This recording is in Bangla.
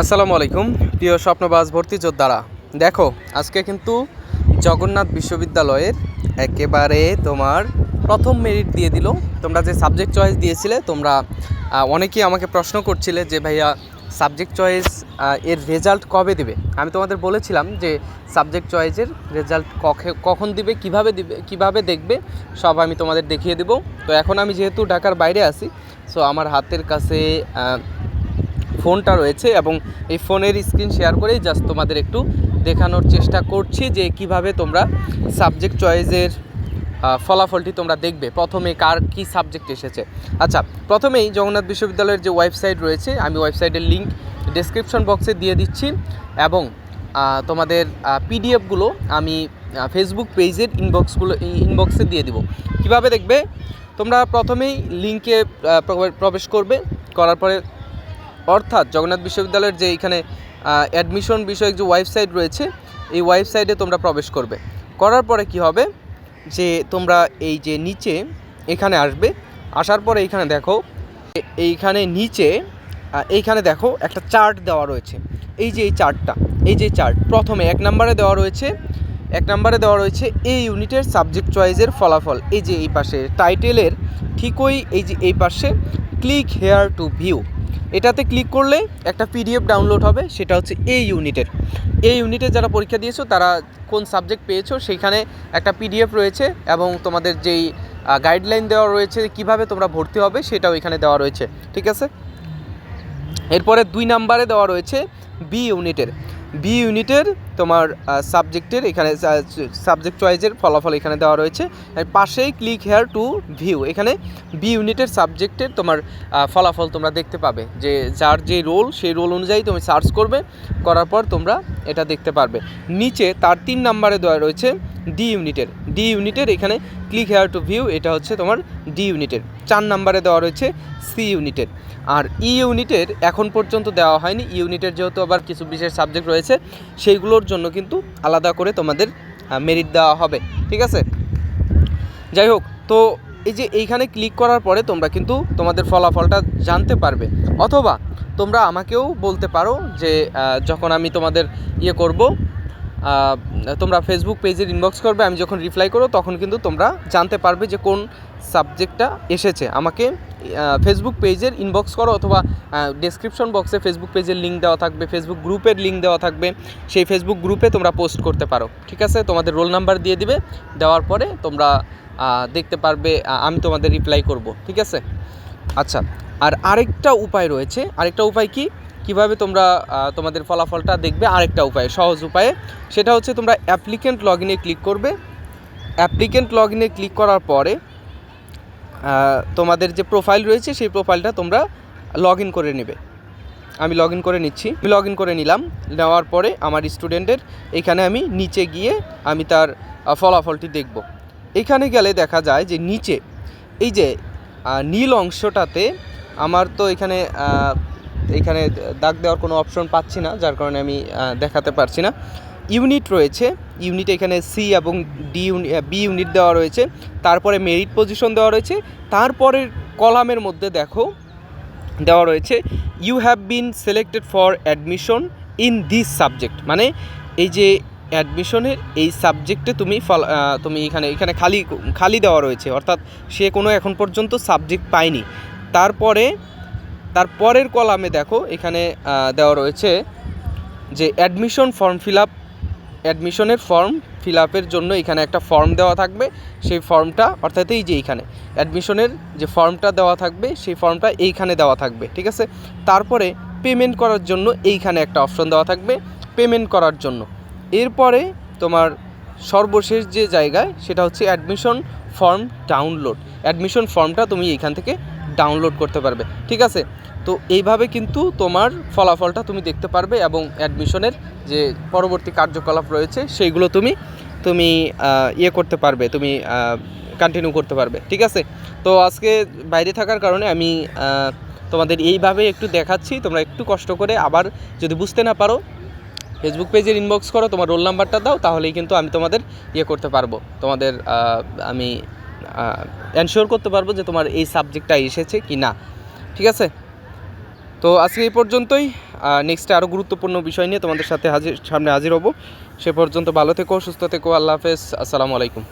আসসালামু আলাইকুম। প্রিয় স্বপ্নবাজ ভর্তি যোদ্ধারা, দেখো, আজকে কিন্তু জগন্নাথ বিশ্ববিদ্যালয়ের একেবারে তোমার প্রথম মেরিট দিয়ে দিল। তোমরা যে সাবজেক্ট চয়েস দিয়েছিলে, তোমরা অনেকেই আমাকে প্রশ্ন করছিলে যে, ভাইয়া সাবজেক্ট চয়েস এর রেজাল্ট কবে দিবে? আমি তোমাদের বলেছিলাম যে সাবজেক্ট চয়েসের রেজাল্ট কখন দিবে, কীভাবে দিবে, কীভাবে দেখবে, সব আমি তোমাদের দেখিয়ে দেবো। তো এখন আমি যেহেতু ঢাকার বাইরে আছি সো আমার হাতের কাছে ফোনটা রয়েছে এবং এই ফোনের স্ক্রিন শেয়ার করেই জাস্ট তোমাদের একটু দেখানোর চেষ্টা করছি যে কীভাবে তোমরা সাবজেক্ট চয়েসের ফলাফলটি তোমরা দেখবে। প্রথমে কার কি সাবজেক্ট এসেছে। আচ্ছা প্রথমেই জগন্নাথ বিশ্ববিদ্যালয়ের যে ওয়েবসাইট রয়েছে, আমি ওয়েবসাইটের লিঙ্ক ডেসক্রিপশন বক্সে দিয়ে দিচ্ছি এবং তোমাদের পিডিএফগুলো আমি ফেসবুক পেজের ইনবক্সগুলো ইনবক্সে দিয়ে দিব। কীভাবে দেখবে? তোমরা প্রথমেই লিঙ্কে প্রবেশ করবে, করার পরে অর্থাৎ জগন্নাথ বিশ্ববিদ্যালয়ের যে এখানে অ্যাডমিশন বিষয়ক যে ওয়েবসাইট রয়েছে, এই ওয়েবসাইটে তোমরা প্রবেশ করবে। করার পরে কি হবে? যে তোমরা এই যে নিচে এখানে আসবে, আসার পরে এইখানে দেখো, এইখানে নিচে এইখানে দেখো একটা চার্ট দেওয়া রয়েছে। এই যে এই চার্টটা এই যে চার্ট প্রথমে এক নম্বরে দেওয়া রয়েছে, এক নম্বরে দেওয়া রয়েছে এই ইউনিটের সাবজেক্ট চয়েসের ফলাফল। এই যে এই পাশে টাইটেলের ঠিকই এই যে এই পাশে ক্লিক হেয়ার টু ভিউ এটাতে ক্লিক করলে একটা পিডিএফ ডাউনলোড হবে, সেটা হচ্ছে এই ইউনিটের। এই ইউনিটে যারা পরীক্ষা দিয়েছ, তারা কোন সাবজেক্ট পেয়েছ সেখানে একটা পিডিএফ রয়েছে এবং তোমাদের যেই গাইডলাইন দেওয়া রয়েছে, কীভাবে তোমরা ভর্তি হবে, সেটাও এখানে দেওয়া রয়েছে, ঠিক আছে? এরপরে দুই নাম্বারে দেওয়া রয়েছে বি ইউনিটের। বি ইউনিটের তোমার সাবজেক্টের এখানে সাবজেক্ট চয়েসের ফলাফল এখানে দেওয়া রয়েছে। পাশেই ক্লিক হেয়ার টু ভিউ এখানে বি ইউনিটের সাবজেক্টের তোমার ফলাফল তোমরা দেখতে পাবে যে যার যে রোল সেই রোল অনুযায়ী তুমি সার্চ করবে। করার পর তোমরা এটা দেখতে পারবে। নিচে তার তিন নাম্বারে দেওয়া রয়েছে ডি ইউনিটের। ডি ইউনিটের এখানে ক্লিক হেয়ার টু ভিউ এটা হচ্ছে তোমার ডি ইউনিটের। চার নাম্বারে দেওয়া রয়েছে সি ইউনিটের। আর ই ইউনিটের এখন পর্যন্ত দেওয়া হয়নি। ইউনিটের যেহেতু আবার কিছু বিশেষ সাবজেক্ট রয়েছে, সেইগুলোর জন্য কিন্তু আলাদা করে তোমাদের মেরিট দেওয়া হবে। ঠিক আছে? যাই হোক, তো এই যে এইখানে ক্লিক করার পরে তোমরা কিন্তু তোমাদের ফলাফলটা জানতে পারবে। অথবা তোমরা আমাকেও বলতে পারো যে যখন আমি তোমাদের ইয়ে করব তোমরা ফেসবুক পেজের ইনবক্স করবে, আমি যখন রিপ্লাই করব, তখন কিন্তু তোমরা জানতে পারবে যে কোন সাবজেক্টটা এসেছে। আমাকে ফেসবুক পেজের ইনবক্স করো অথবা ডেসক্রিপশন বক্সে ফেসবুক পেজের লিঙ্ক দেওয়া থাকবে ফেসবুক গ্রুপের লিঙ্ক দেওয়া থাকবে, সেই ফেসবুক গ্রুপে তোমরা পোস্ট করতে পারো। ঠিক আছে? তোমাদের রোল নাম্বার দিয়ে দিবে, দেওয়ার পরে তোমরা দেখতে পারবে আমি তোমাদের রিপ্লাই করব। ঠিক আছে? আচ্ছা আর আরেকটা উপায় রয়েছে, আরেকটা উপায় কি? কীভাবে তোমরা তোমাদের ফলাফলটা দেখবে আরেকটা উপায়, সহজ উপায়ে, সেটা হচ্ছে তোমরা অ্যাপ্লিকেন্ট লগ ইনে ক্লিক করবে। অ্যাপ্লিকেন্ট লগ ইনে ক্লিক করার পরে তোমাদের যে প্রোফাইল রয়েছে, সেই প্রোফাইলটা তোমরা লগ ইন করে নেবে। আমি লগ ইন করে নিচ্ছি, আমি লগ ইন করে নিলাম, নেওয়ার পরে আমার স্টুডেন্টের এখানে আমি নিচে গিয়ে আমি তার ফলাফলটি দেখব। এখানে গেলে দেখা যায় যে নিচে, এই যে নীল অংশটাতে আমার তো এখানে এখানে দাগ দেওয়ার কোনো অপশন পাচ্ছি না, যার কারণে আমি দেখাতে পারছি না। ইউনিট রয়েছে ইউনিট এখানে সি এবং ডি বি ইউনিট দেওয়া রয়েছে, তারপরে মেরিট পজিশন দেওয়া রয়েছে, তারপরের কলামের মধ্যে দেখো, দেওয়া রয়েছে you have been selected for admission in this subject মানে এই যে অ্যাডমিশনের এই সাবজেক্টে তুমি ফল তুমি এখানে এখানে খালি খালি দেওয়া রয়েছে। অর্থাৎ সে কোনো এখন পর্যন্ত সাবজেক্ট পায়নি। তারপরে, তারপরের কলামে দেখো, এখানে দেওয়া রয়েছে যে অ্যাডমিশন ফর্ম ফিল আপ, অ্যাডমিশনের ফর্ম ফিল আপের জন্য এখানে একটা ফর্ম দেওয়া থাকবে। সেই ফর্মটা, অর্থাৎ এই যে এইখানে, অ্যাডমিশনের যে ফর্মটা দেওয়া থাকবে, সেই ফর্মটা এইখানে দেওয়া থাকবে, ঠিক আছে? তারপরে পেমেন্ট করার জন্য এইখানে একটা অপশন দেওয়া থাকবে, পেমেন্ট করার জন্য। এরপরে তোমার সর্বশেষ যে জায়গায়, সেটা হচ্ছে অ্যাডমিশন ফর্ম ডাউনলোড অ্যাডমিশন ফর্মটা তুমি এইখান থেকে ডাউনলোড করতে পারবে, ঠিক আছে? তো এইভাবে কিন্তু তোমার ফলাফলটা তুমি দেখতে পারবে এবং অ্যাডমিশনের যে পরবর্তী কার্যকলাপ রয়েছে, সেইগুলো তুমি তুমি ইয়ে করতে পারবে, তুমি কন্টিনিউ করতে পারবে, ঠিক আছে? তো আজকে বাইরে থাকার কারণে আমি তোমাদের এইভাবে একটু দেখাচ্ছি, তোমরা একটু কষ্ট করে আবার যদি বুঝতে না পারো ফেসবুক পেজের ইনবক্স করো, তোমার রোল নাম্বারটা দাও, তাহলেই কিন্তু আমি তোমাদের ইয়ে করতে পারব। তোমাদের আমি অ্যানশিওর করতে পারব যে তোমার এই সাবজেক্টটা এসেছে কি না ঠিক আছে? তো আজকে এই পর্যন্তই। নেক্সটে আরও গুরুত্বপূর্ণ বিষয় নিয়ে তোমাদের সাথে হাজির, সামনে হাজির হব। সে পর্যন্ত ভালো থেকো, সুস্থ থেকো, আল্লাহ হাফেজ। আসসালামু আলাইকুম।